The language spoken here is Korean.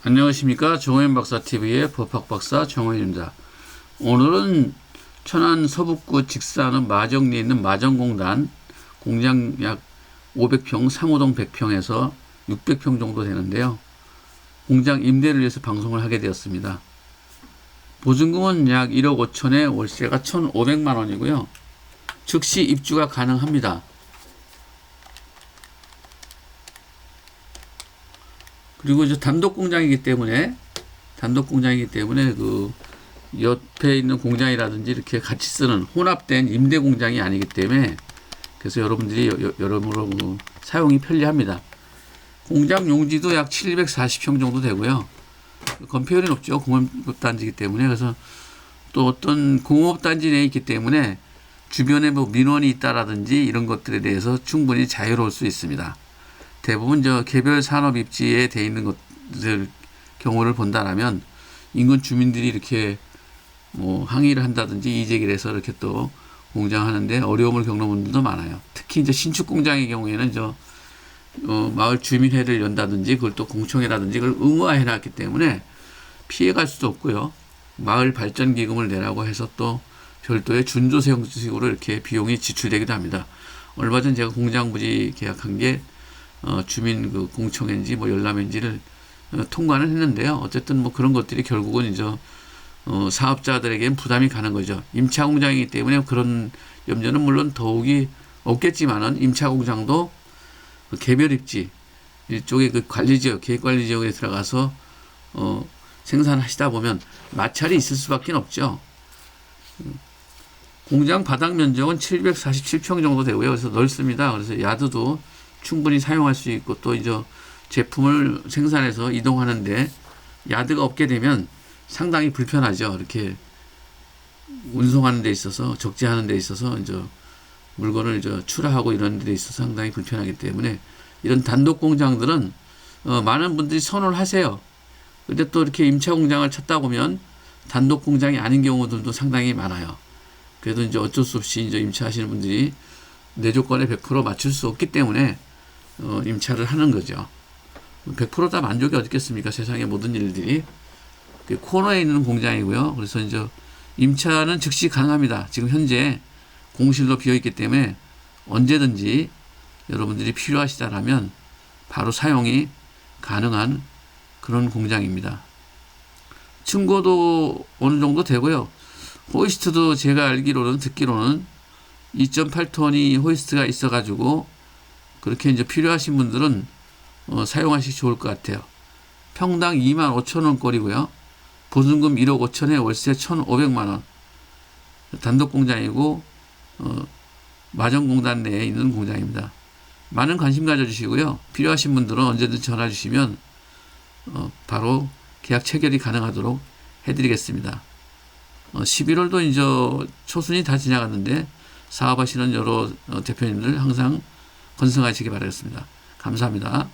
안녕하십니까 정호연 박사 TV의 법학 박사 정호연입니다. 오늘은 천안 서북구 직사하는 마정리에 있는 마정공단 공장 약 500평, 상호동 100평에서 600평 정도 되는데요. 공장 임대를 위해서 방송을 하게 되었습니다. 보증금은 약 1억 5천에 월세가 1,500만 원이고요. 즉시 입주가 가능합니다. 그리고 이제 단독 공장이기 때문에 단독 공장이기 때문에 그 옆에 있는 공장이라든지 이렇게 같이 쓰는 혼합된 임대 공장이 아니기 때문에 그래서 여러분들이 여- 여- 여러모로 그 사용이 편리합니다. 공장 용지도 약 740평 정도 되고요. 건폐율이 높죠. 공업단지이기 때문에 그래서 또 어떤 공업단지 내에 있기 때문에 주변에 뭐 민원이 있다라든지 이런 것들에 대해서 충분히 자유로울 수 있습니다. 대부분 저 개별 산업 입지에 돼 있는 것들 경우를 본다라면 인근 주민들이 이렇게 뭐 항의를 한다든지 이재기를 해서 이렇게 또 공장하는데 어려움을 겪는 분들도 많아요. 특히 이제 신축 공장의 경우에는 저 어, 마을 주민회를 연다든지 그걸 또 공청회라든지 그걸 의무화해 놨기 때문에 피해갈 수도 없고요. 마을 발전 기금을 내라고 해서 또 별도의 준조세 형식으로 이렇게 비용이 지출되기도 합니다. 얼마 전 제가 공장 부지 계약한 게 어, 주민 그 공청회인지 뭐 열람인지를 어, 통과는 했는데요. 어쨌든 뭐 그런 것들이 결국은 이제 어, 사업자들에게는 부담이 가는 거죠. 임차 공장이기 때문에 그런 염려는 물론 더욱이 없겠지만은 임차 공장도 그 개별 입지 일종의 그 관리 지역, 계획 관리 지역에 들어가서 어, 생산하시다 보면 마찰이 있을 수밖에 없죠. 음, 공장 바닥 면적은 747평 정도 되고요. 그래서 넓습니다. 그래서 야드도 충분히 사용할 수 있고 또 이제 제품을 생산해서 이동하는데 야드가 없게 되면 상당히 불편하죠. 이렇게 운송하는 데 있어서 적재하는 데 있어서 이제 물건을 이제 출하하고 이런 데 있어서 상당히 불편하기 때문에 이런 단독 공장들은 어, 많은 분들이 선호를 하세요. 근데 또 이렇게 임차 공장을 찾다 보면 단독 공장이 아닌 경우들도 상당히 많아요. 그래도 이제 어쩔 수 없이 이제 임차하시는 분들이 내 조건에 100% 맞출 수 없기 때문에 어, 임차를 하는 거죠. 100%다 만족이 어딨겠습니까? 세상의 모든 일들이. 그 코너에 있는 공장이고요. 그래서 이제 임차는 즉시 가능합니다. 지금 현재 공실로 비어 있기 때문에 언제든지 여러분들이 필요하시다라면 바로 사용이 가능한 그런 공장입니다. 층고도 어느 정도 되고요. 호이스트도 제가 알기로는 듣기로는 2.8톤이 호이스트가 있어가지고 그렇게 이제 필요하신 분들은 어, 사용하시기 좋을 것 같아요. 평당 2만 5천 원꼴이고요. 보증금 1억 5천에 월세 1,500만 원. 단독 공장이고 어, 마정공단 내에 있는 공장입니다. 많은 관심 가져주시고요. 필요하신 분들은 언제든 전화 주시면 어, 바로 계약 체결이 가능하도록 해드리겠습니다. 어, 11월도 이제 초순이 다 지나갔는데 사업하시는 여러 어, 대표님들 항상 건승하시기 바라겠습니다. 감사합니다.